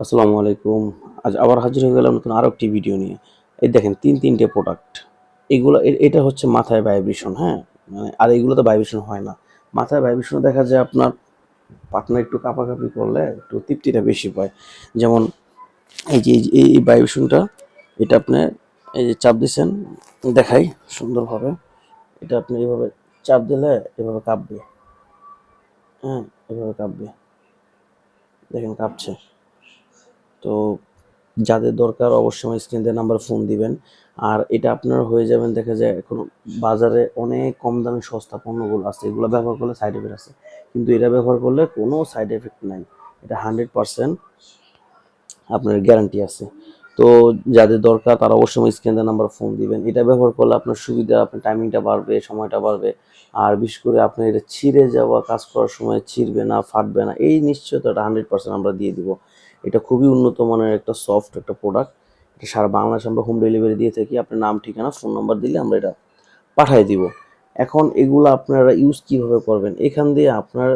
আসসালামু আলাইকুম। আজ আবার হাজির হয়ে গেলাম নতুন আরও একটি ভিডিও নিয়ে। এই দেখেন, তিন তিনটে প্রোডাক্ট এগুলো এটা হচ্ছে মাথায় ভাইব্রেশন হ্যাঁ? মানে আর এগুলোতে ভাইব্রেশন হয় না। মাথায় ভাইব্রেশন দেখা যায় আপনার পার্টনার একটু কাঁপাকাঁপি করলে একটু তৃপ্তিটা বেশি পায়। যেমন, এই যে, এই ভাইব্রেশনটা এটা আপনি এই যে চাপ দিচ্ছেন দেখাই সুন্দরভাবে। এটা আপনি এভাবে চাপ দিলে এভাবে কাঁপবে। হ্যাঁ এভাবে কাঁপবে। দেখেন, কাঁপছে। তো যাদের দরকার অবশ্যই স্ক্রিন দিয়ে নাম্বার ফোন দিবেন। আর এটা আপনার হয়ে যাবেন, দেখা যায় এখন বাজারে অনেক কম দামে সস্তা পণ্যগুলো আছে। এগুলো ব্যবহার করলে সাইড এফেক্ট আছে। কিন্তু এটা ব্যবহার করলে কোনো সাইড এফেক্ট নাই। এটা হান্ড্রেড পারসেন্ট আপনার গ্যারান্টি আছে। তো যাদের দরকার তারা অবশ্যই স্ক্রিন নাম্বার ফোন দিবেন। এটা ব্যবহার করলে আপনার সুবিধা, আপনার টাইমিংটা বাড়বে, সময়টা বাড়বে। আর বিশেষ করে আপনি এটা ছিঁড়ে যাওয়া কাজ করার সময় ছিঁড়বে না, ফাটবে না, এই নিশ্চয়তাটা হান্ড্রেড পার্সেন্ট আমরা দিয়ে দিব। এটা খুবই উন্নত মানের একটা সফট একটা প্রোডাক্ট এটা সারা বাংলাদেশ আমরা হোম ডেলিভারি দিয়ে থাকি। আপনার নাম, ঠিকানা ফোন নাম্বার দিলে আমরা এটা পাঠিয়ে দিব। এখন এগুলো আপনারা ইউজ কীভাবে করবেন? এখান দিয়ে আপনার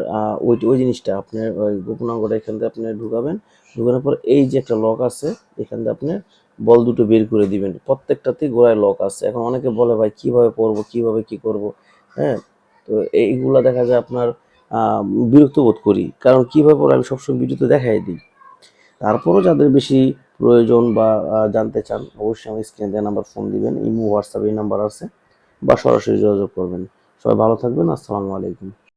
ওই ওই জিনিসটা আপনার, ওই গোপনাঙ্গটা এখান দিয়ে আপনি ঢুকাবেন। ঢুকানোর পর এই যে একটা লক আছে, এখান দিয়ে আপনি বল দুটো বের করে দিবেন। প্রত্যেকটাতেই গোড়ায় লক আছে। এখন অনেকে বলে, ভাই, কীভাবে পরবো কীভাবে কি করব? হ্যাঁ? তো এইগুলা দেখা যায় আপনার বিরক্ত বোধ করি। কারণ কীভাবে পরে আমি সবসময় ভিডিওতে দেখাই দিই। তারপরও যাদের বেশি প্রয়োজন বা জানতে চান, অবশ্যই আমার স্ক্রিনে দেওয়া নাম্বার ফোন দিবেন। ইমো হোয়াটসঅ্যাপ এই নাম্বার আছে। বা সরাসরি যোগাযোগ করবেন। সবাই ভালো থাকবেন আসসালামু আলাইকুম।